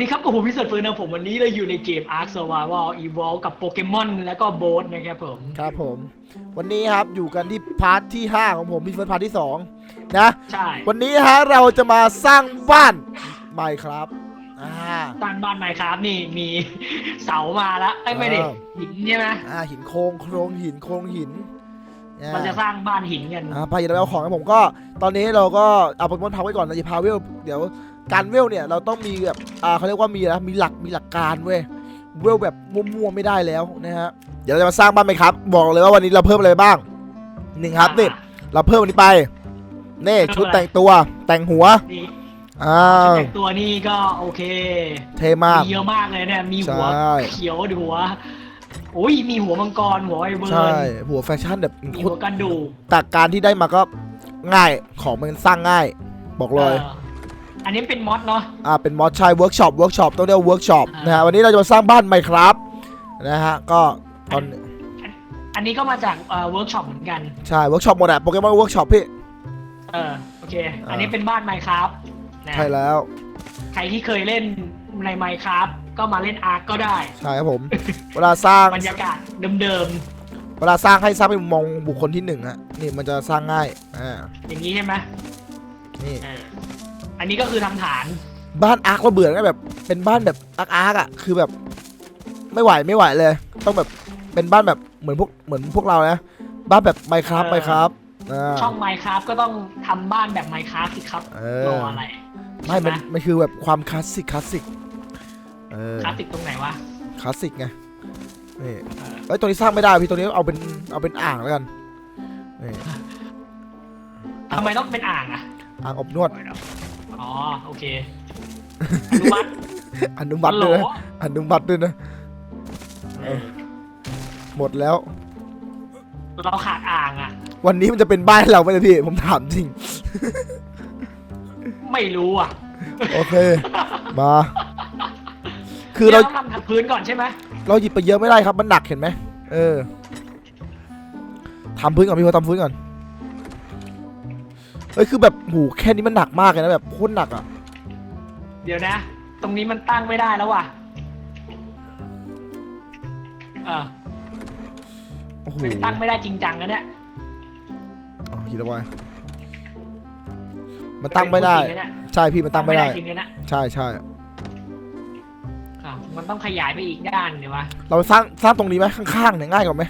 ดีครับกับผมพิเศษเฟิร์นนะผมวันนี้เราอยู่ในเกม Ark Survival Evolve กับโปเกมอนแล้วก็โบสนะครับผม ครับผม วันนี้ครับอยู่กันที่พาร์ทที่ 5 ของผมมีเฟิร์สพาร์ทที่ 2 นะ ใช่ วันนี้ฮะเราจะมาสร้างบ้านใหม่ครับอ่าสร้างบ้านไมครับนี่มีเสามาแล้วไอ้ยไม่ดิเออหินใช่ไหมอ่าหินโครงโครงหินโครงหินอ่ามันจะสร้างบ้านหินกันอ่าไปเดี๋ยวเราเอาของให้ผมก็ ตอนนี้เราก็เอาโปเกมอนพักไว้ก่อนนะอย่าพาเวลเดี๋ยว การเวลเนี่ยเราต้องมีแบบอ่าเขาเรียกว่ามีนะมีหลักมีหลักการเว้ยเวลแบบมั่วๆไม่ได้แล้วนะฮะเดี๋ยวเราจะมาสร้างบ้านไหมครับ บอกเลยว่าวันนี้เราเพิ่มอะไรบ้างหนึ่งครับนี่เราเพิ่มอันนี้ไปนี่ชุดแต่งตัวแต่งหัวนี่อ้าวแต่งตัวนี่ก็โอเค เท่มากมีเยอะมากเลยเนี่ยมีหัวใช่เขียวหัวโอ้ยมีหัวมังกรหัวไอเบิร์ใช่นหัวแฟชั่นแบบมีหัวกระดูกจากการที่ได้มาก็ง่ายของมันสร้างง่าย บอกเลย อออันนี้เป็นมอดเนาะอ่าเป็นมอสใช่เวิร์กช็อปเวิร์กช็อปต้องเรียกเวิร์กช็อปอ่านนะฮะวันนี้เราจะมาสร้างบ้านใหม่ครับนะฮะก็ตอนอันนี้ก็มาจากเวิร์กช็อปเหมือนกัน ใช่เวิร์กช็อปหมดอะโปเกมอนเวิร์กช็อปพี่ เออโอเค อันนี้เป็นบ้านไมครับนะใช่แล้ว ใครที่เคยเล่นในไมครับก็มาเล่นอาร์ก็ได้ ใช่ครับผม เวลาสร้างบรรยากาศเดิมเวลาสร้างให้สร้างเป็นมุมมองบุคคลที่หนึ่งอะนี่มันจะสร้างง่ายอ่าๆอย่างนี้ใช่ไหมนี่เอออันนี้ก็คือทำฐาน บ้านอาร์คเราเบื่อก็แบบ เป็นบ้านแบบอาร์คอาร์คอะคือแบบ ไม่ไหวไม่ไหวเลย ต้องแบบเป็นบ้านแบบเหมือนพวกเหมือนพวกเรานะบ้านแบบไมครับไมครับอ่า ช่องไมครับก็ต้องทำบ้านแบบไมครับสิครับเอรอออะไรไม่ มันใช่หมันคือแบบความคลาสสิก คลาสสิก เออ คลาสสิกตรงไหนวะคลาสสิกไง นี่เออเอ้ย ตัวนี้สร้างไม่ได้พี่ ตัวนี้เอาเป็น เอาเป็นอ่างแล้วกัน นี่ ทำไมต้องเป็นอ่างอะอ่างอบนวด อ๋อ โอเคอนุมัติอนุมัติด้วยนะโหลอนุมัติด้วยนะเออหมดแล้ว เราขาดอ่างอะ วันนี้มันจะเป็นบ้านเราไหมเนี่ยพี่ผมถามจริง ไม่รู้อะโอเค มา คือเราต้องทำทับพื้นก่อนใช่ไหมเราหยิบไปเยอะไม่ได้ครับมันหนักเห็นไหมเออทำพื้นก่อนพี่พอทำพื้นก่อน เฮ้ยคือแบบหูแค่นี้มันหนักมากเลยนะแบบโคตรหนักอะเดี๋ยวนะ ตรงนี้มันตั้งไม่ได้แล้วว่ะเออโอ้โหมันตั้งไม่ได้จริงจังนะเนี่ยอ๋อหินระบายมันตั้งไม่ได้ เป็นพูจริงนะเนี่ยใช่พี่มันตั้งไม่ได้ จริงๆนะใช่ใช่อะมันต้องขยายไปอีกด้านเดี๋ยววะเราสร้างสร้างตรงนี้ไหมข้างๆเนี่ยง่ายกว่าไหม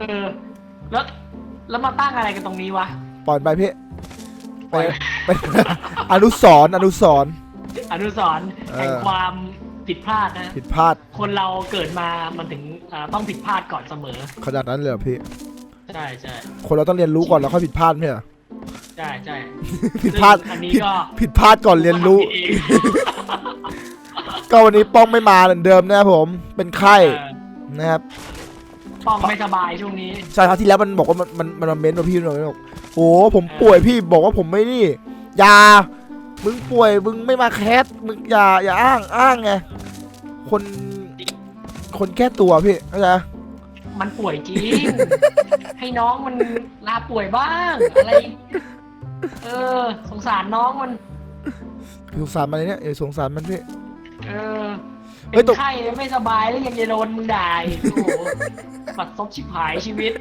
เออแล้วแล้วมาตั้งอะไรกันตรงนี้วะปล่อยไปพี่ ปล่อยไปอนุสรณ์อนุสรณ์ อนุสรณ์เออแห่งความผิดพลาดนะ ผิดพลาดคนเราเกิดมามันถึงอ่าต้องผิดพลาดก่อนเสมอ ขนาดนั้นเลยเหรอพี่ ใช่ใช่คนเราต้องเรียนรู้ก่อนแล้วค่อยผิดพลาดไม่ใช่เหรอใช่ใช่ ผิดพลาดซึ่งอันนี้ผิดก็ ผิดพลาดก่อนเรียนรู้ทำผิดเองก็วันนี้ป้องไม่มาเหมือนเดิมนะครับผม เป็นไข้เออนะครับ ป้องไม่สบายช่วงนี้ ใช่คราวที่แล้วมันบอกว่ามันมันมันมาเม้นต์ว่าพี่หน่อยบอกโอ้ผมป่วยพี่บอกว่าผมไม่นี่อยามึงป่วยมึงไม่มาแคสมึงอย่าอย่าอ้างอ้างไงคนคนแก้ตัวพี่เข้าใจปะมันป่วยจริง ให้น้องมันลาป่วยบ้าง อะไร เออ สงสารน้องมัน สงสารมันเลยเนี่ยอย่าสงสารมันพี่ เออ เฮ้เป็ยนตกไข้ไม่สบายแล้วยังจะโดนมึงด่าอีกโอ้โหปัดซบชิบหายชีวิต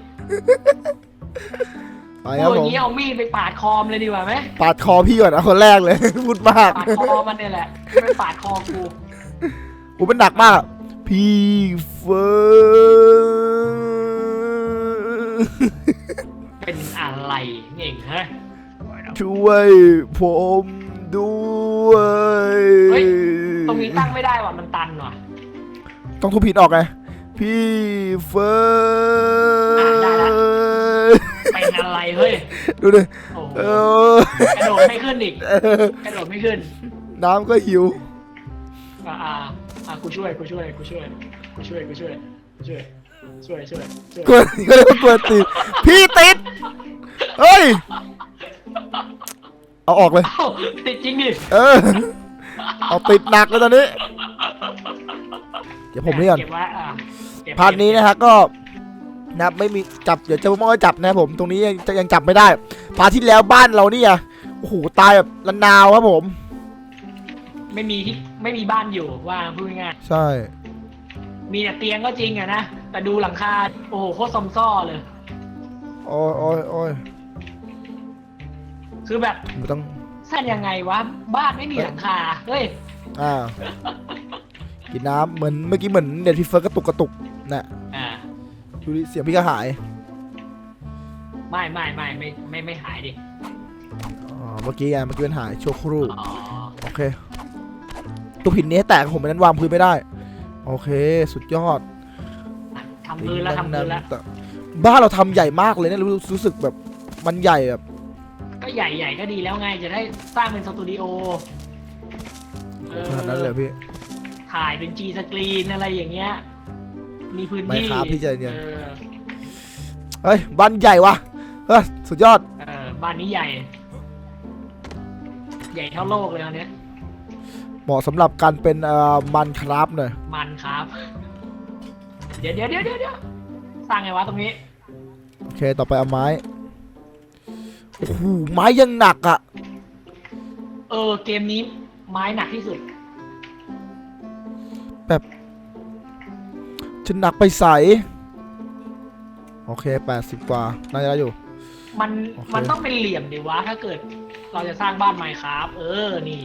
ไปครับพูดอผย่ามงนี้เอามีดไปปาดคอมเลยดีกว่าไหมปาดคอพี่ก่อนนะคนแรกเลย พูดมากปาดคอมันเนี่ยแหละไม่ไปปาดคอกูโอ้เป็นหนักมาก พี่เฟิร์น เป็นอะไรเง่งเฮ้ยช่วยผม ด้วย เฮ้ย ตรงนี้ตั้งไม่ได้ว่ะ มันตันว่ะต้องทุบผิดออกไง พี่เฟิร์อะได้ละนเป็นอะไรเฮ้ย ดูดิโอ้โหเออกระโดดไม่ขึ้นอีก เออกระโดดไม่ขึ้น น้ำก็หิว อ่าอ่าอ่ากูช่วยกูช่วยกูช่วยกูช่วยกูช่วยกูช่วยช่วยช่วยช่วยกวนก็เรียกว่ากวนติดพี่ติด เฮ้ย เอาออกเลย เอ้าติดจริงดิเออ เอาติดหนักเลยตอนนี้ เดี๋ยวผมนี่ก่อน เก็บไว้อ่าเก็บพาร์ทนี้นะฮะก็นะครับไม่มีจับเดี๋ยวจะมองให้จับนะครับผมตรงนี้ยังยังจับไม่ได้พาร์ทที่แล้วบ้านเราเนี่ยโอ้โหตายแบบระนาวครับผม ไม่มีที่ไม่มีบ้านอยู่ว่าพูดง่ายใช่ ๆมีแต่เตียงก็จริงอะนะแต่ดูหลังคาโอ้โหโคตรซอมซ่อเลย โอ้ยโอ้ยโอ้ย คือแบบไม่ต้องสั้นยังไงวะ บ้านไม่มีหลังคา เฮ้ย อ่ากินน้ำเหมือนเมื่อกี้เหมือนเน็ตพี่เฟิร์สกระตุกกระตุกน่ะอ่า ดูดิเสียงพี่ก็หายไม่ไม่ไม่ไม่ไม่ไม่หายดิ อ๋อเมื่อกี้ไงเมื่อกี้มันหายชั่วครู่อ๋อ โอเคตัวผินนี้ให้แตกผมไม่นั้นวางพื้นไม่ได้ โอเค สุดยอดทำพื้นแล้วทำพื้นแล้วแต่บ้านเราทำใหญ่มากเลยเนี่ยรู้รู้สึกแบบมันใหญ่แบบ ก็ใหญ่ใหญ่ก็ดีแล้วไงจะได้สร้างเป็นสตูดิโอเออขนาดนั้นเลยพี่ ถ่ายเป็น G สกรีนอะไรอย่างเงี้ย มีพื้นที่ไม่ครับพี่ใจเย็น ออเฮ้ยบ้านใหญ่วะเฮ้ยสุดยอด เออบ้านนี้ใหญ่ ใหญ่เท่าโลกเลยอันเนี้ยเหมาะสำหรับการเป็นเอ่อมันครับหน่อยมันครับ เดี๋ยวเดี๋ยวเดี๋ยวเดี๋ยวเดี๋ยวสร้างไงวะตรงนี้ โอเค ต่อไปเอาไม้ โอ้โหไม้ยังหนักอะ เออ เกมนี้ไม้หนักที่สุดจะหนักไปใส โอเค80กว่า น่าจะได้อยู่ มันโอเค มันต้องเป็นเหลี่ยมดิวะ ถ้าเกิดเราจะสร้างบ้านไม้ครับเออ นี่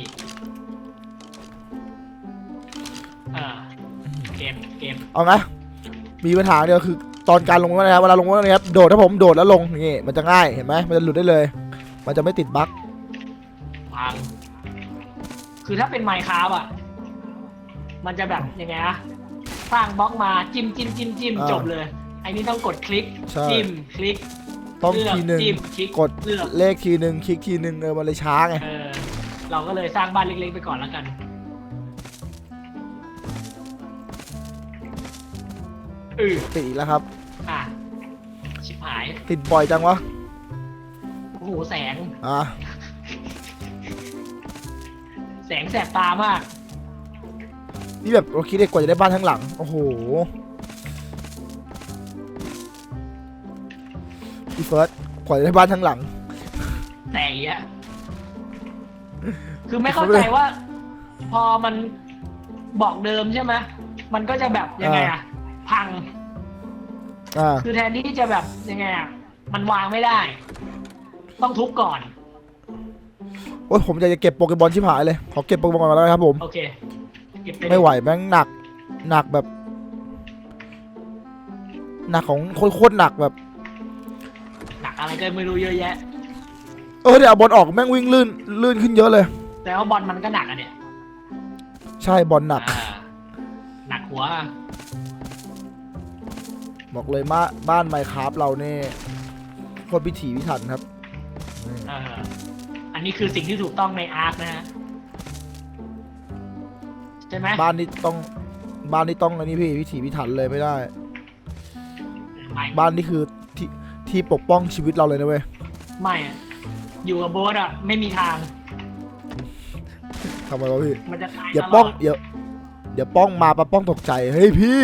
เออเกม เกม เอาไงมีปัญหาเดียวคือ ตอนการลงนะครับเวลาลงนะครับโดดถ้าผมโดดแล้วลงนี่มันจะง่ายเห็นไหมมันจะหลุดได้เลย มันจะไม่ติดบั๊กพังคือถ้าเป็นไมค์ครับอะ มันจะแบบยังไงอะสร้างบล็อกมาจิ้มจิ้มจิ้มจิ้มอ่าจบเลยไอ้นี่ต้องกดคลิกใช่จิ้มคลิกต้องเลือกทีหนึ่งจิ้มคลิกกดเลือกเลขทีหนึ่งคลิกทีหนึ่งเออมันเลยช้าไงเออเราก็เลยสร้างบ้านเล็กๆไปก่อนแล้วกันเออติดอีกแล้วครับอะ ชิบหาย ติดบ่อยจังวะ โอ้โหแสง อะ แสงแสบตามาก นี่แบบเราคิดได้กว่าจะได้บ้านทั้งหลัง โอ้โห พี่เฟิร์สกว่าจะได้บ้านทั้งหลังแต่อีอะคือไม่เข้าใจว่า พอมันบอกเดิมใช่ไหมมันก็จะแบบยังไงอะพัง อ่า คือแทนที่จะแบบยังไงอะมันวางไม่ได้ ต้องทุบก่อน โอ้ยผมอยากจะเก็บโปเกมอนชิบหายเลย ขอเก็บโปเกมอนก่อนแล้วครับผม โอเคเก็บปเลยไม่ไหวแม่งหนัก หนักแบบ หนักของโคตรๆหนักแบบ หนักอะไรก็ไม่รู้เยอะแยะ เออเดี๋ยวเอาบอลออกแม่งวิ่งลื่นลื่นขึ้นเยอะเลย แต่ว่าบอลมันก็หนักอะเนี่ยใช่บอลหนัก อ่าหนักหัว บอกเลยมาบ้านไมค์ครับเราเนี่ยโคตรพิถีพิถันครับนี่เอออันนี้คือสิ่งที่ถูกต้องในอาร์คนะฮะใช่ไหมบ้านนี้ต้องบ้านนี้ต้องอันนี้พี่พิถีพิถันเลยไม่ได้ ไม่บ้านนี่คือที่ที่ปกป้องชีวิตเราเลยนะเว้ยไม่อะอยู่กับโบ๊ทอะไม่มีทาง ทำไมวะพี่ มันจะตายอย่าตลป้องดอย่าอย่าป้องมาปะป้องตกใจ เฮ้ยพี่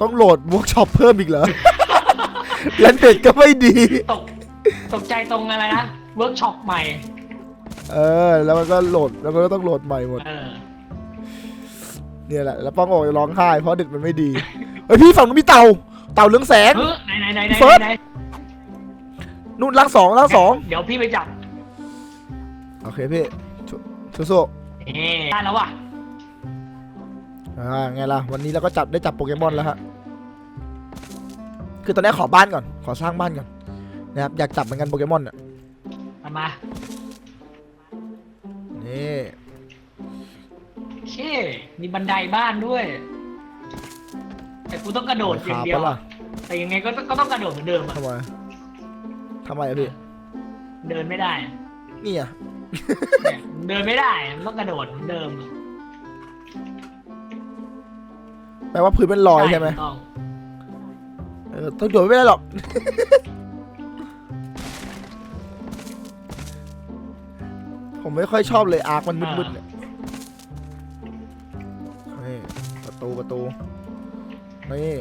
ต้องโหลดเวิร์กช็อปเพิ่มอีกเหรอ แลนเด็ดก็ไม่ดี ตกตกใจตรงอะไรนะเวิร์กช็อปใหม่ เออ แล้วมันก็โหลดแล้วมันก็ต้องโหลดใหม่หมด เออ เนี่ยแหละ แล้วป้องออกจะร้องไห้เพราะเด็ดมันไม่ดี เฮ้ยพี่ฝั่งนู้นมีเต่า เต่าเรืองแสงเฮ้ยไหนไหนไหนไหนเฟิร์ส ไหนนู่นล่างสองล่างสองเดี๋ยวพี่ไปจับโอเคพี่สู้สู้เอ๊ะได้แล้วว่ะ ๆอ่าไงล่ะ วันนี้เราก็จับได้จับโปเกมอนแล้วฮะ คือตอนนี้ขอบ้านก่อน ขอสร้างบ้านก่อนนะครับ อยากจับเหมือนกันโปเกมอนเนี่ยทำมานี่โอเคมีบันไดบ้านด้วย แต่กูต้องกระโดดอขาย่างเดียวปะล่ะแต่ยังไงก็ต้องก็ต้องกระโดดเหมือนเดิมอะทำไมทำไมอะพี่ เดินไม่ได้อะนี่อะเนี่ยเดินไม่ได้มันต้องกระโดดเหมือนเดิมแปลว่าพื้นเป็นรอยใช่ไหม ถูกต้องเออต้องโดดไม่ได้หรอก ผมไม่ค่อยชอบเลยอาร์คมันมืดๆเนี่ยนี่ประตูประตูนี่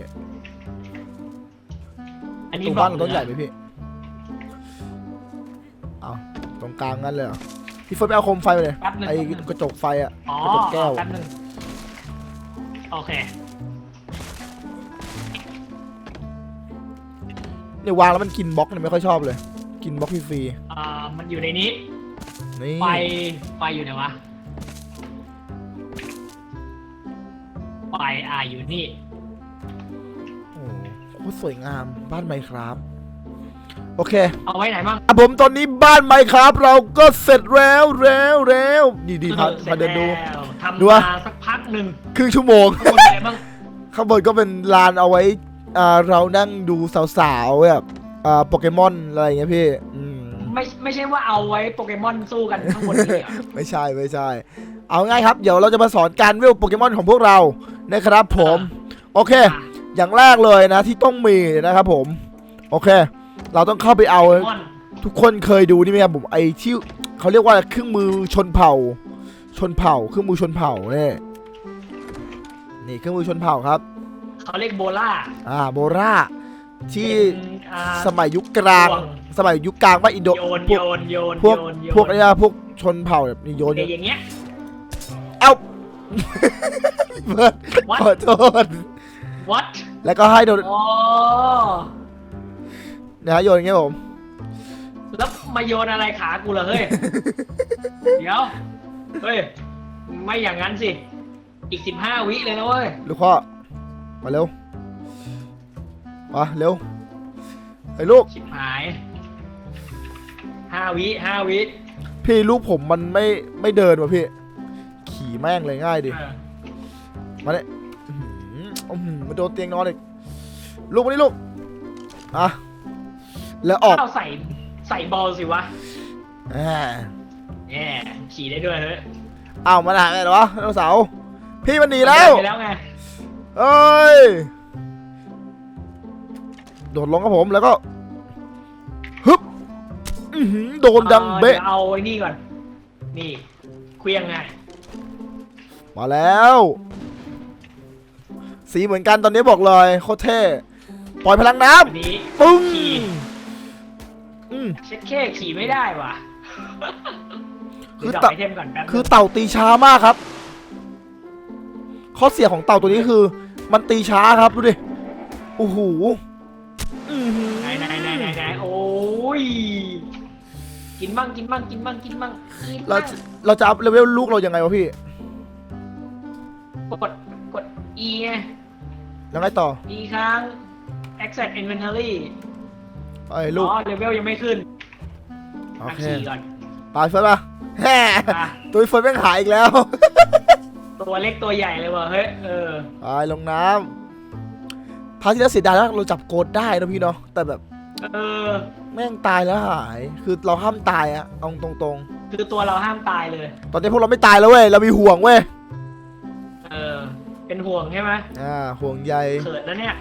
อันปนี้ระตูบอบ้านกเราต้องใหญ่ไหมพี่ เอาตรงกลางงั้นเลยเหรอพี่เฟิร์สไปเอาโคมไฟมาเลยแป๊บหนึงไอ้แป๊บหนึ่งกระจกไฟอะ อ๋อกระจกแก้ว แป๊บหนึงโอเค เนี่ยวางแล้วมันกินบล็อกเนี่ยไม่ค่อยชอบเลย กินบล็อกฟรีอ่ามันอยู่ในนี้ๆนี่ไฟไฟอยู่ไหนวะไฟอ่าอยู่นี่โอ้โหโคตรสวยงามบ้านไมครับ โอเค เอาไว้ไหนบ้าง อะผมตอนนี้บ้านไมครับเราก็เสร็จแล้วแล้วแล้วนี่ดีพาออพาเดินดูสร็จแล้วทำดูมาวะสักพักหนึ่งครึ่งชั่วโมงข้างบนมีอะไรบ้างข้างบนก็เป็นลานเอาไว้อ่า เรานั่งดูสาวๆแบบอ่าโปเกมอนอะไรอย่างเงี้ยพี่อืมไม่ไม่ใช่ว่าเอาไว้โปเกมอนสู้กันข้างบนนี้เหรอไม่ใช่ไม่ใช่ เอาง่ายครับ เดี๋ยวเราจะมาสอนการเวลโปเกมอนของพวกเรานะครับผม โอเคอะอย่างแรกเลยนะที่ต้องมีนะครับผม โอเค เราต้องเข้าไปเอาโปเกมอนทุกคนเคยดูนี่ไหมครับผมไอที่เขาเรียกว่าเครื่องมือชนเผ่า ชนเผ่า เครื่องมือชนเผ่าเนี่ยนี่เครื่องมือชนเผ่าครับ เขาเรียกโบล่า อ่าโบราที่เป็นอ่า สมัยยุคกลางห่วงสมัยยุคกลางว่าอินโดโยนพโยวกนโยนพวกโยนโยนพวกอะไรอะพวกชนเผ่าแบบนี่โยนเดี๋ยวอย่างเงี้ย เอ้าเบิร์ด What? ขอโทษ what แล้วก็ให้โดนอ๋อนะฮะโยนอย่างเงี้ยผม แล้วมาโยนอะไรขากูเหรอเฮ้ย เดี๋ยว เฮ้ย ไม่อย่างนั้นสิ อีกสิบห้าวิเลยนะเว้ย ลูกพ่อ มาเร็วมาเร็วไอ้ลูก ชิบหายห้าวิห้าวิพี่ลูกผมมันไม่ไม่เดินว่ะพี่ ขี่แม่งเลยง่ายดิ เออมาเนี่ยอื้อหืออื้อหือมาโดนเตียงนอนอีกลูกมานี่ลูกอะแล้วออกเอาใส่ใส่บอลสิวะอ่าแย่ขี่ได้ด้วยเฮ้ยอ้าวมันหายไปไหนวะไดโนเสาร์พี่มันหนีแล้ว ไปแล้วไง เอ้ย โดดลงกับผมแล้วก็ฮึบอื้อหือโดนดังเบะดี๋ยวเอาไอ้นี่ก่อน นี่เคลียงไงมาแล้ว สีเหมือนกันตอนนี้บอกเลยโคตรเท่ปล่อยพลังน้วันนี้ำปึ้งขี่ อืม เช็ดแค่ขี่ไม่ได้ว่ะคือเดี๋ยวตัดดไอเทมก่อนแป๊บนึงคือเต่าตีช้ามากครับ ข้อเสียของเต่าตัวนี้คือ มันตีช้าครับดูดิโอ้โหอื้อหือไหนไหนไหนไหนไหนโอ้ย กินบ้างกินบ้างกินบ้างกินบ้างกินเราบ้างจะเราจะอัพเลเวลลูกเรายังไงวะพี่ กดกด E ไงยังไงต่อ E ครั้ง access inventory ไอ้ลูก อ๋อเลเวลยังไม่ขึ้นโออะเค ขี่ก่อน ตายเฟิร์สป่ะแฮ่อะ ตัวเฟิร์สแม่งหายอีกแล้ว ตัวเล็กตัวใหญ่เลยว่ะเฮ้ยเออตายลงน้ำพาที่แล้วเสียดายแล้วเราจับโกดได้นะพี่เนาะแต่แบบเออ แม่งตายแล้วหาย คือเราห้ามตายอะเอาตรงคือตัวเราห้ามตายเลย ๆ ตอนนี้พวกเราไม่ตายแล้วเว้ยเรามีห่วงเว้ยเออ เป็นห่วงใช่ไหมอ่าห่วงใยเขินแล้วเนี่ย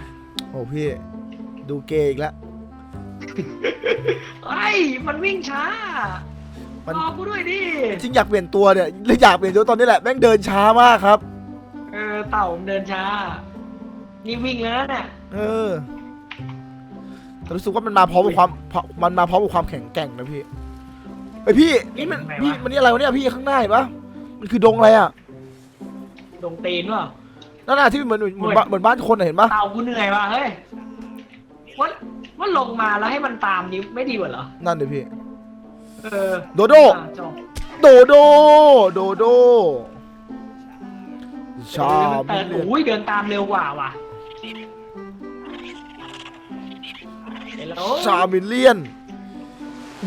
โอ้พี่ ดูเกย์อีกแล้วไอ้ยมันวิ่งช้า มันรอกูด้วยดิจริงอยากเปลี่ยนตัวเนี่ยเลยอยากเปลี่ยนตัวตอนนี้แหละแม่งเดินช้ามากครับ เออเต่ามันเดินช้า นี่วิ่งแล้วนะเนี่ยเออแต่รู้สึกว่ามันมาพร้อมกับความมันมาพร้อมกับความแข็งแกร่งนะพี่ไอยพี่นี่มันพี่มันนี่อะไรวะเนี่ยพี่ข้างหน้าเห็นปะมันคือดงอะไรอะดงตีนว่ะนั่นน่ะที่เหมือนเหมือนบ้านเหมือนบ้านคนอะเห็นปะเต่ากูเหนื่อยว่ะเฮ้ยว่าว่าลงมาแล้วให้มันตามนี้ไม่ดีกว่าเหรอนั่นเดี๋ยวพี่ เออโดโด อะจบโดโด โดโดชาเดินมิเลียนโอ้ยเดินตามเร็วกว่าว่ะเห็นแล้ว ชามิเลียน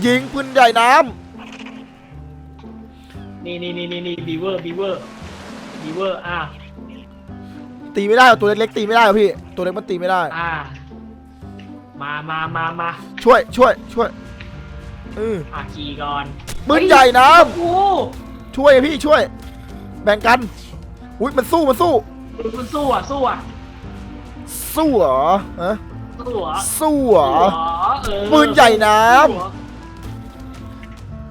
ยิงปืนใหญ่น้นี่นี่นี่นี่นี่บีเวอร์บีเวอร์บีเวอร์อะำตีไม่ได้หรอตัวเล็กๆตีไม่ได้หรอพี่ ตัวเล็กมันตีไม่ได้ อ่ามามามามาช่วยช่วยช่วย เอออะขี่ก่อนปืนใหญ่น้โอ้โหำช่วยพี่ช่วย แบ่งกัน อุ้ยมันสู้มันสู้ มันสู้อะสู้อะสู้เหรอฮะสู้เหรอสู้เหรอ เออปืนใหญ่น้ำ สู้เหรอ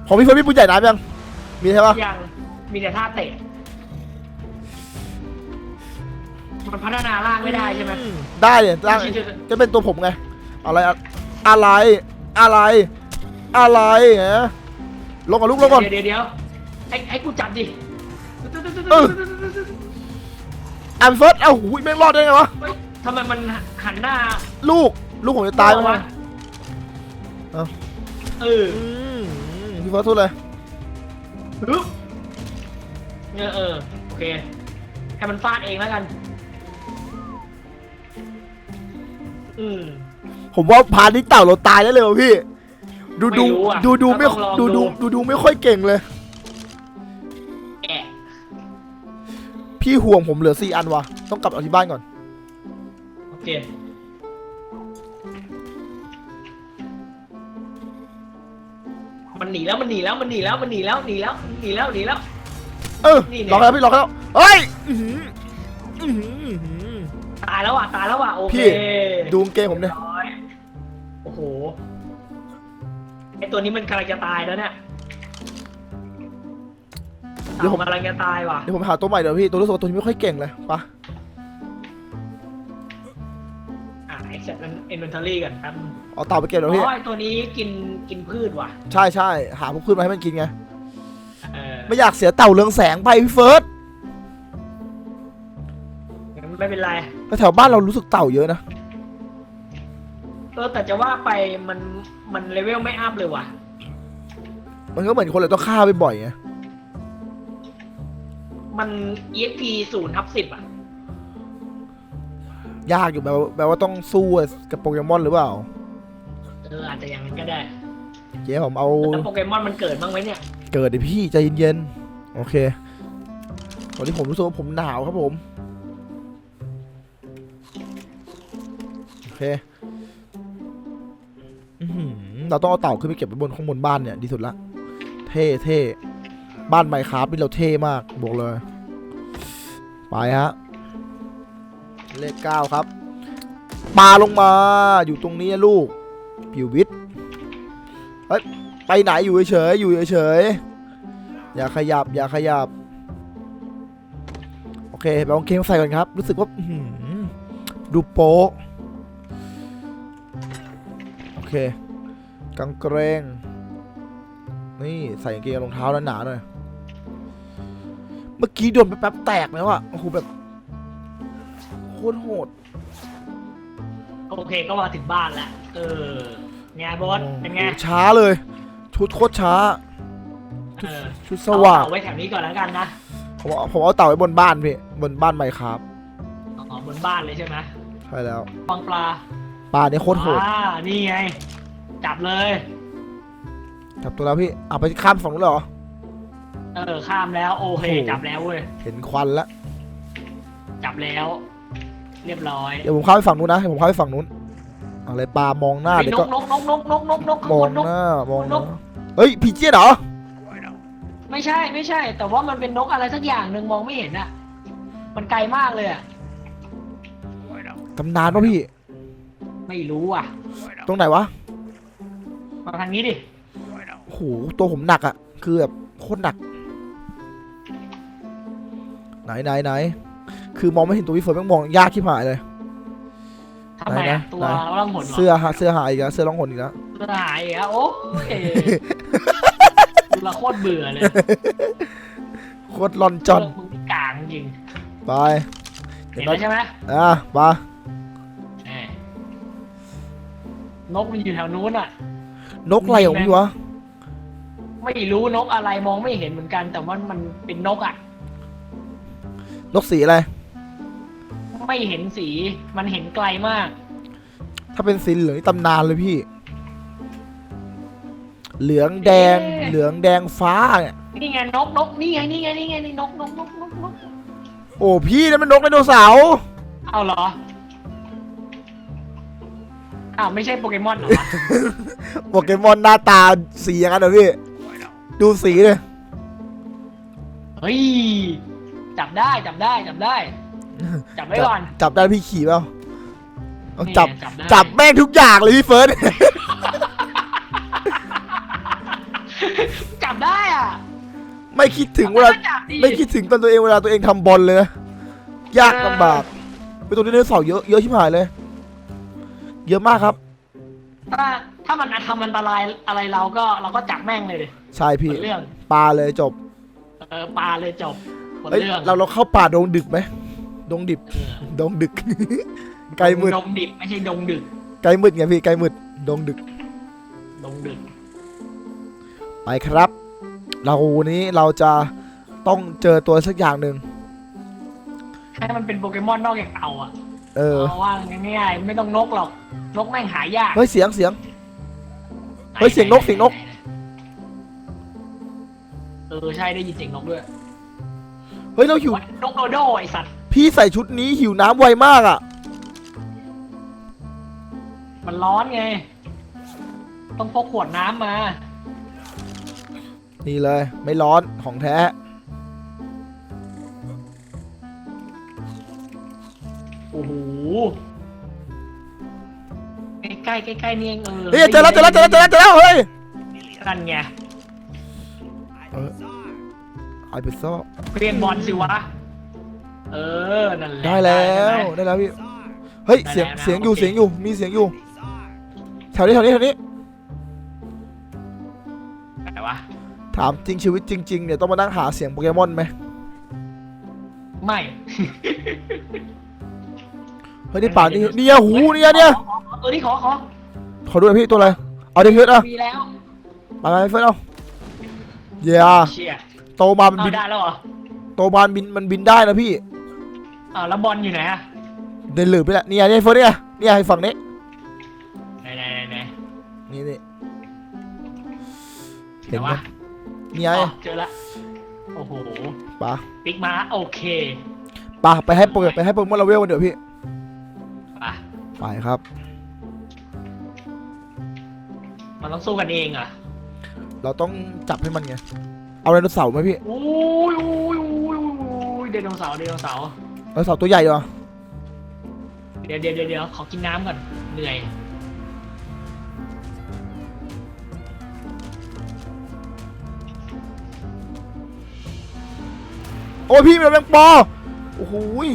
ของพี่เฟิร์นมีปืนใหญ่น้ำยัง มีใช่ปะยังมีแต่ท่าเตะ มันพัฒนาร่างไม่ได้ใช่ไหมอืได้เนี่ยร่างไม่ใช่จะจะเป็นตัวผมไง อะไรอะอะไร อะไร อะไรฮะลงก่อนลูกลงก่อน เดี๋ยวเดี๋ยวเดี๋ยวให้ให้กูจับดิเออ อันเฟิร์สเอ้าหูยแม่งรอดได้ไงวะ เฮ้ยทำไมมันหันหน้าลูก ลูกผมจะตายมั้วะยเอ้าเอออืมพี่เฟิร์สสู้เลย ฮึบเออเออโอเคให้มันฟาดเองแล้วกัน อืมผมว่าพานี้เต่าเราตายได้เลยว่ะพี่ ดูดูไม่รู้อะดูดูไม่ก็ต้องลองดูดู ดูดูดูไม่ค่อยเก่งเลย แอะพี่ห่วงผมเหลือสี่อันวะต้องกลับเอาที่บ้านก่อน โอเคมันหนีแล้วมันหนีแล้วมันหนีแล้วมันหนีแล้วหนีแล้วหนีแล้วหนีแล้ว เออนี่เนี่ยล็อกแล้วพี่ล็อกแล้วเฮ้ยอื้อหืออื้อหืออื้อหือ ตายแล้วอะตายแล้วอะโอเคพี่ ดูกางเกงผมเนี่ยร้อยโอ้โห ไอตัวนี้มันกำลังจะตายแล้วเนี่ยเดี๋ยวผมต่ากำลังจะตายว่ะ เดี๋ยวผมหาตัวใหม่เดี๋ยวพี่ ตัวรู้สึกว่าตัวนี้ไม่ค่อยเก่งเลยปะอ่าไอเซ็ตอินเวนทอรี่กันครับเอาเต่าไปเก็บเดี๋ยวพี่ อ๋อไอตัวนี้กินกินพืชว่ะ ใช่ใช่หาพวกพืชมาให้มันกินไง เออไม่อยากเสียเต่าเรืองแสงไปพี่เฟิร์สงั้นไม่เป็นไร แต่แถวบ้านเรารู้สึกเต่าเยอะนะ เออแต่จะว่าไปมัน มันเลเวลไม่อัพเลยว่ะ มันก็เหมือนคนเลยต้องฆ่าไปบ่อยไงมัน EXP ศูนย์ทับสิบอะ ยากอยู่แบบว่าแบบว่าต้องสู้กับโปเกมอนหรือเปล่า เอออาจจะอย่างนั้นก็ได้ เจ๊ผมเอาแล้วโปเกมอนมันเกิดบ้างไหมเนี่ย เกิดดิพี่ใจเย็นๆโอเค ตอนนี้ผมรู้สึกว่าผมหนาวครับผม โอเคอื้อหือ เราต้องเอาเต่าขึ้นไปเก็บไว้บนข้างบนบ้านเนี่ยดีสุดละ เท่เท่บ้านไมค์ครับนี่เราเท่มากบอกเลย ไปฮะ เลขเก้าครับปลาลงมาอยู่ตรงนี้ลูกผิววิทย์เฮ้ยไปไหนอยู่เฉยๆอยู่เฉยๆอย่าขยับ อย่าขยับ โอเคไปเองเกงใส่ก่อนครับ รู้สึกว่าดูโป๊ะโอเค กางเกรงนี่ใส่กางเกงกับรองเท้าหนาๆหน่อย เมื่อกี้โดนไปแป๊บแตกแล้วอะโอ้โหแบบโคตรโหด โอเคก็มาถึงบ้านแล้วเออไงบอสเป็นไงโอ้โหช้าเลย ชุดโคตรช้า เออชุดสว่างเอาไว้แถวนี้ก่อนแล้วกันนะผมเอาผมเอาเต่าไว้บนบ้านพี่บนบ้านไมค์ครับอ๋อบนบ้านเลยใช่ไหมใช่แล้ว ฟังปลาปลาเนี่ยโคตรโหดอ่านี่ไง จับเลย จับตัวแล้วพี่เอาไปข้ามฝั่งนู้นเลยเหรอ เออ ข้ามแล้ว โอเค โอ้โห จับแล้วเว้ย เห็นควันแล้วจับแล้ว เรียบร้อยเดี๋ยวผมข้ามไปฝั่งนู้นนะเดี๋ยวผมข้ามไปฝั่งนู้นอะไรปลามองหน้ามีเดี๋ยนวก็กนกนกนกนกนกนกมข้างอบงนนก หน้ามองหนน้าก เฮ้ยผีเจี๊ยดเหรอไม่ใช่ไม่ใช่ แต่ว่ามันเป็นนกอะไรสักอย่างหนึ่งมองไม่เห็นอะ มันไกลมากเลยอะ ตำนานป่ะพี่ ไม่รู้อะ ตรงไหนวะ มาทางนี้ดิโอ้โหตัวผมหนักอะคือแบบโคตรหนัก ไหนไหนไหนคือมองไม่เห็นตัวพี่เฟิร์นแม่งมองยากที่หายเลย ทำไมไหนอะนะตัวไหนร่องหนเหรอเสื้อฮะเสื้อหายอีกแล้วเสื้อร้องหนอีกแล้วเสื้อหายอีกแล้วโอ้ยดูละโคตรเบื่อเลยโคตรลอนจอนเมึงนี่กลางจริงไปเห็นเดี๋ยวแล้วใช่ไหมอะไปเอ้ยนกมันอยู่แถวนู้นอะ นกอะไรของพี่วะ ไม่รู้นกอะไรมองไม่เห็นเหมือนกัน แต่ว่ามันเป็นนกอะ นกสีอะไร ไม่เห็นสี มันเห็นไกลมาก ถ้าเป็นสีเหลืองนี่ตำนานเลยพี่ เหลืองแดง เอ๊ะ เหลืองแดงฟ้าเนี่ย นี่ไงนกนกนี่ไงนี่ไงนี่ไงนี่นกนกนกนกนกโอ้พี่นั่นมันนกไดโนเสาร์เอาเหรอ อ้าวไม่ใช่โปเกมอนเหรอวะโปเกมอนหน้าตาสีอย่างนั้นเหรอพี่ ดูสีเลยเฮ้ยจับได้จับได้จับได้ จับไว้ก่อนจับได้พี่ขี่เปล่าต้องนี่จับไงได้ จับแม่งทุกอย่างเลยพี่เฟิร์ส จับได้อะ ไม่คิดถึงเวลาก็จับดิ ไม่คิดถึงตอนตัวเองเวลาตัวเองทำบอลเลยนะยากเออลำบากไปตัวนี้ไดโนเสาร์เยอะเยอะชิบหายเลย เยอะมากครับ ถ้าถ้ามันทำอันตรายอะไรเราก็เราก็จับแม่งเลยดิใช่พี่เรื่องปลาเลยจบ เออปลาเลยจบหมดเอ้ยเรื่องเราเราเข้าป่าดงดึกไหมดงดิบเออดงดึก ไกลมืดดงดิบไม่ใช่ดงดึกไกลมืดไงพี่ไกลมืดดงดึก ดงดึก ไปครับ เราวันนี้เราจะต้องเจอตัวสักอย่างหนึ่งให้มันเป็นโปเกมอนนอกจากเต่าอะ เออ เอาว่าง่ายๆไม่ต้องนกหรอก นกแม่งหายากเฮ้ยเสียงเสียง เฮ้ยเสียงนกเสียงนก เออใช่ได้ยินเสียงนกด้วยเฮ้ยเราหิว วัดนกโดโดไอสัตว์ พี่ใส่ชุดนี้หิวน้ำไวมากอะ มันร้อนไง ต้องพกขวดน้ำมา นี่เลย ไม่ร้อนของแท้ โอ้โหใกล้ๆใกล้ๆนี่เองเออเฮ้ยเจอแล้วเจอแล้วเจอแล้วเจอแล้วเจอแล้วเฮ้ยนั่นไงเออไอพิซซ่าเรียนบอลสิวะ เออ นั่นแหละได้แล้วใช่ไหมได้แล้วพี่เฮ้ยได้เสียงแล้วนะเสียงอยู่โอเคเสียงอยู่มีเสียงอยู่แถวนี้แถวนี้แถวนี้ไหนวะถามจริงชีวิตจริง ๆ เนี่ยต้องมานั่งหาเสียงโปเกมอนไหมไม่ เฮ้ยในป่านี่เนี่ยหูเนี่ยเนี่ยขอขอตัวนี้ขอขอขอดูหน่อยพี่ตัวอะไรเอาดิเฟิร์สเอามีแล้วมาไปเฟิร์สเอาเย้เชียโตมามันเอาบินได้แล้วเหรอโตมามันบินมันบินได้นะพี่อ้าวแล้วบอลอยู่ไหนอะเดินหลืบไปแล้วเนี่ยเนี่ยเฟิร์สเนี่ยเนี่ยให้ฝั่งนี้ไหนไหนไหนไหนนี่นี่เห็นวะเนี่ยอ๋อเจอละโอ้โหปะปิกมาโอเคปะไปให้โปรไปให้โปรโมทเราเวลกันเดี๋ยวพี่ ไปไปครับ มันต้องสู้กันเองเหรอะเราต้องจับให้มันไง เอาไดโนเสาร์ไหมพี่อุ้ยอุ้ยอุ้ยอุ้ยเดโนเสาร์เดโนเสาร์ไดโนเสาร์ตัวใหญ่เหรอเดี๋ยวเดี๋ยวเดี๋ยวเดี๋ยวขอกินน้ำก่อน เหนื่อย โอ้ยพี่มันเป็นแมงปอโอ้โหย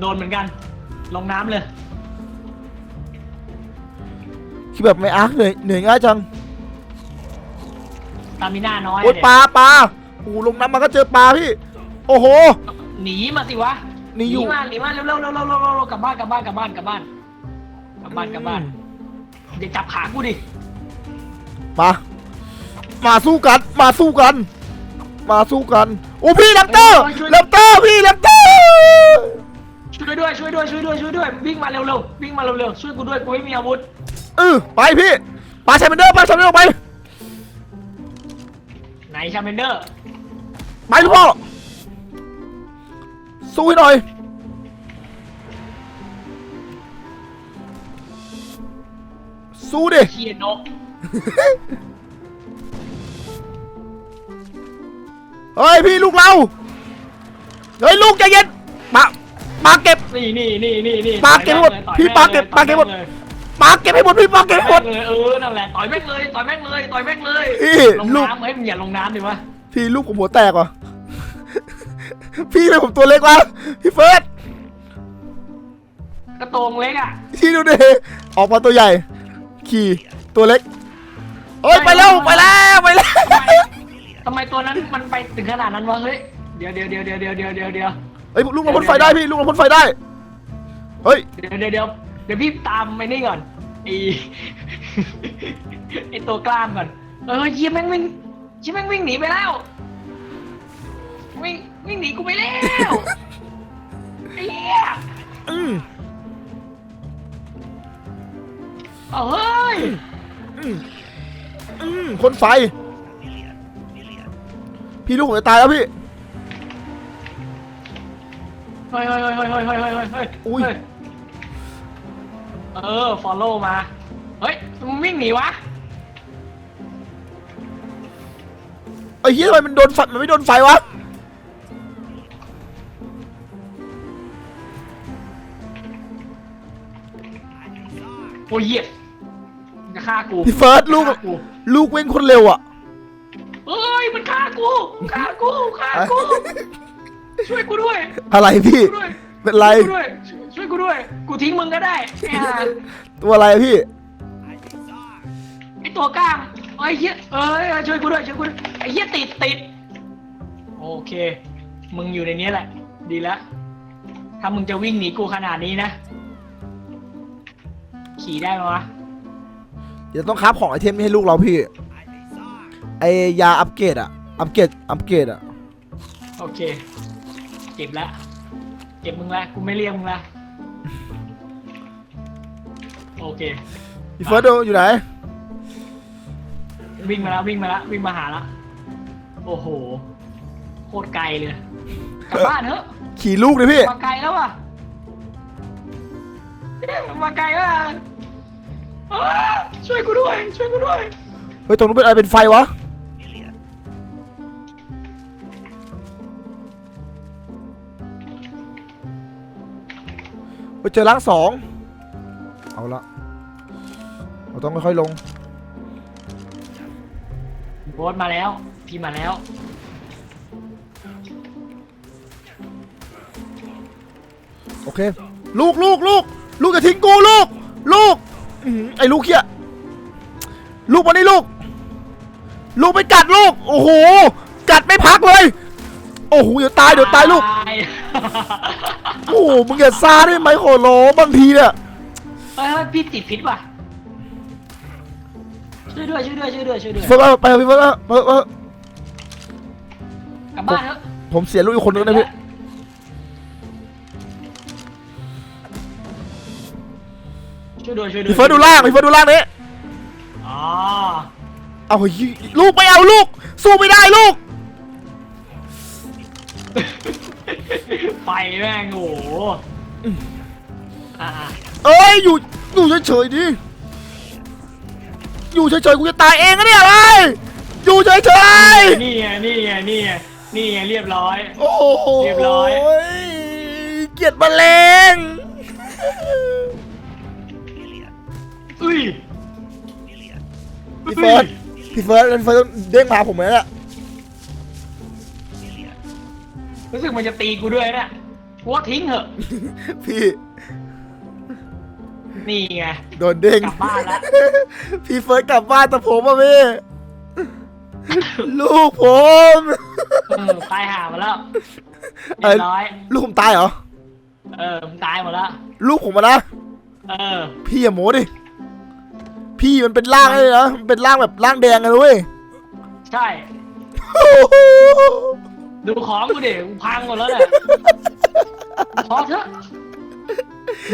โดนเหมือนกัน ลงน้ำเลย คือแบบไม่อาร์คเหนื่อยเหนื่อยง่ายจังตามิน่าน้อยโอ้ยเนี่ยปลาปลาโอ้โหลงน้ำมาก็เจอปลาพี่ โอ้โห หนีมาสิวะหนีอยู่ มาหนีมาเร็วเร็วเร็วเร็วเร็วเร็วเร็วกลับบ้านกลับบ้านกลับบ้านกลับบ้านกลับบ้านกลับบ้านอย่าจับขากูดิ มามาสู้กัน มาสู้กัน มาสู้กัน โอ้พี่แรปเตอร์แรปเตอร์พี่แรปเตอร์ ช่วยด้วยช่วยด้วยช่วยด้วยช่วยด้วยวิ่งมาเร็วเร็ววิ่งมาเร็วเร็วช่วยกูด้วยกูไม่มีอาวุธเออไปพี่ปลาแชมเบอร์เดอร์ปลาแชมเบอร์เดอร์ไปไหนชาเมนเดอร์ไปลูกพ่อสู้ให้หน่อยสู้ดิเชียนกเฮ้ยพี่ลูกเราเฮ้ยลูกใจเย็นปาปาเก็บ นี่นี่นี่นี่นี่ปากเก็บหมดต่อยพี่แม่งปากเก็บลยปากเก็บหมดต่อยปาเก็บให้หมดพี่ปาเก็บให้หมแม่ดงเลยเออนั่นแหละต่อยแม่งเลยต่อยแม่งเลยต่อยแม่งเลยพี่ลงลูก น้ำเฮ้ยมึงอย่าลงน้ำดิวะพี่ลูกผมหัวแตกว่ะ พี่เลยผมตัวเล็กวะพี่เฟิร์สกระโตรงเล็กอะพี่ดูดิออกมาตัวใหญ่ ขี่ตัวเล็กเอ้ยไปแล้วไปแล้วไปแล้วทำไมทำไมตัวนั้นมันไปถึงขนาดนั้นวะเฮ้ยเดี๋ยวเดี๋ยวเดี๋ยวเดี๋ยวเดี๋ยวเดี๋ยวเดี๋ยว เดี๋ยวเฮ้ยลูกเราพ่นไฟได้พี่ลูกเราพ่นไฟได้ เฮ้ย เดี๋ยวเดี๋ยวเดี๋ยวเดี๋ยวพี่ตามไปนี่ก่อนไอ ไอตัวกล้ามก่อนเออเยี่ยแม่งวิ่งเยี่ยแม่งวิ่งหนีไปแล้ว วิ่งวิ่งหนีกูไปแล้วไอ้เหี้ยอืมเอาเฮ้ยอืมอืมพ่นไฟ พี่ลูกผมจะตายแล้วพี่เฮ้ยเฮ้ยเฮ้ยเฮ้ยเฮ้ยเฮ้ยเฮ้ยเฮ้ยอุ้ย เฮ้เออ ฟอลโล่มา เฮ้ยมึงวิ่งหนีวะ ไอ้เหี้ยทำไมมันโดนไฟมันไม่โดนไฟวะ โอ้ยเหี้ยมึงจะฆ่ากูพี่เฟิร์สลูก ฆ่าลูกเว้งคนเร็วอะ เฮ้ย มันฆ่ากู ฆ่ากู ฆ่ากู ช่วยกูด้วยอะไรพี่ ช่วยกูด้วยเป็นไร ช่วยกูด้วยช่วยกูด้วย กูทิ้งมึงก็ได้ไอ้ห่าตัวอะไรอะพี่ ไอตัวกล้ามเออ้เหี้ยเอ้ยช่วยกูด้วยช่วยกูด้วยไอ้เหี้ยติดติดโอเค มึงอยู่ในนี้แหละ ดีแล้วถ้ามึงจะวิ่งหนีกูขนาดนี้นะ ขี่ได้ไหมวะเดี๋ยวต้องคราฟของไอเทมนี้ให้ลูกเราพี่ไอยาอัปเกรดอะอัปเกรดอัปเกรดอะโอเค เก็บละเก็บมึงละกูไม่เรียกมึงละโอเคพี่เฟิร์สดูอยู่ไหน วิ่งมาแล้ววิ่งมาแล้ววิ่งมาหาแล้วโอ้โห โคตรไกลเลยกลับบ้านเถอะขี่ลูกเลยพี่ มาไกลแล้วอะมาไกลแล้วอะอ้าช่วยกูด้วย ช่วยกูด้วย เฮ้ย ตรงนู้นเป็นอะไรเป็นไฟวะ เจอล้างสองเอาละเราต้องค่อยๆลง โบสมาแล้ว พี่มาแล้ว โอเค ลูกลูกลูกลูกอย่าทิ้งกูลูก ลูกอื้อหือไอ้ลูกเฮียลูกมานี่ลูก ลูกไปกัดลูก โอ้โห กัดไม่พักเลย โอ้โห เดี๋ยวตายเดี๋ยวตายลูก ตาย โอ้โหมึงอย่าซาได้ไหมขอร้องบางทีเนี่ยเฮ้ยเฮ้ยพี่ติดพิษว่ะ ช่วยด้วยช่วยด้วยช่วยด้วยช่วยด้วยเฟิร์สเอาไปเอาพี่เฟิร์สเอาเฟิร์สเอากลับบ้านเถอะผมเสียลูกอีกคนนึงนะพี่ช่วยด้วยช่วยด้วยพี่เฟิร์สดูล่างพี่เฟิร์สดูล่างนี้อ๋อเอาเฮ้ยลูกไปเอาลูก สู้ไม่ได้ลูก ไฟแม่งโอ้โหอ่าเอ้ยอยู่อยู่เฉยๆดิอยู่เฉยๆกูจะตายเองนะเนี่ยอะไรอยู่เฉยๆนี่ไงนี่ไงนี่ไงนี่ไงเรียบร้อยโอ้โหเรียบร้อย เกลียดแมลงอุ้ยพี่เฟิร์สพี่เฟิร์สพี่เฟิร์สต้องเด้งมาหาผมไหมเนี่ รู้สึกมันจะตีกูด้วยเนี่ยกูว่าทิ้งเถอะ พี่นี่ไง โดนเด้งกลับบ้านละ พี่เฟิร์สกลับบ้านแต่ผมอะพี่ ลูกผมเออตายห่ามาแล้วเรียบร้อย ลูกผมตายเหรอ เออมึงตายหมดแล้ว ลูกผมอะนะ เออ พี่อย่าโม้ดิ พี่มันเป็นร่างเลยนะมันเป็นร่างแบบร่างแดงเลยเว้ย ใช่ ดูของกูดิกูพังหมดแล้วเนี่ยพอเถอะ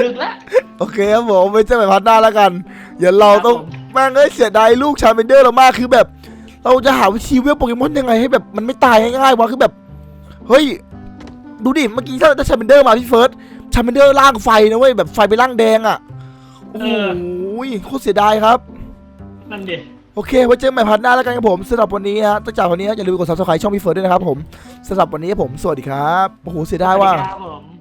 ดึกแล้ว โอเคครับผมไว้เจอกันพัดหน้าแล้วกันเดี๋ยวเราต้องครับผมแม่งเอ้ยเสียดายลูกชาเมนเดอร์เรามากคือแบบ เราจะหาวิธีเวลโปเกมอนยังไงให้แบบมันไม่ตายง่ายๆวะคือแบบ เฮ้ย ดูดิเมื่อกี้ถ้าถ้าชาเมนเดอร์มาพี่เฟิร์สชาเมนเดอร์ร่างไฟนะเว้ยแบบไฟไปร่างแดงอะโอ้โหโคตรเสียดายครับ นั่นดิ โอเคไว้เจอกันใหม่พัดหน้าแล้วกันครับผมสำหรับวันนี้ฮะตั้งจากวันนี้อย่าลืมกด subscribe ช่องพี่เฟิร์สด้วยนะครับผมสำหรับวันนี้ผมสวัสดีครับโอ้โหเสียดายว่า สสดีครับผม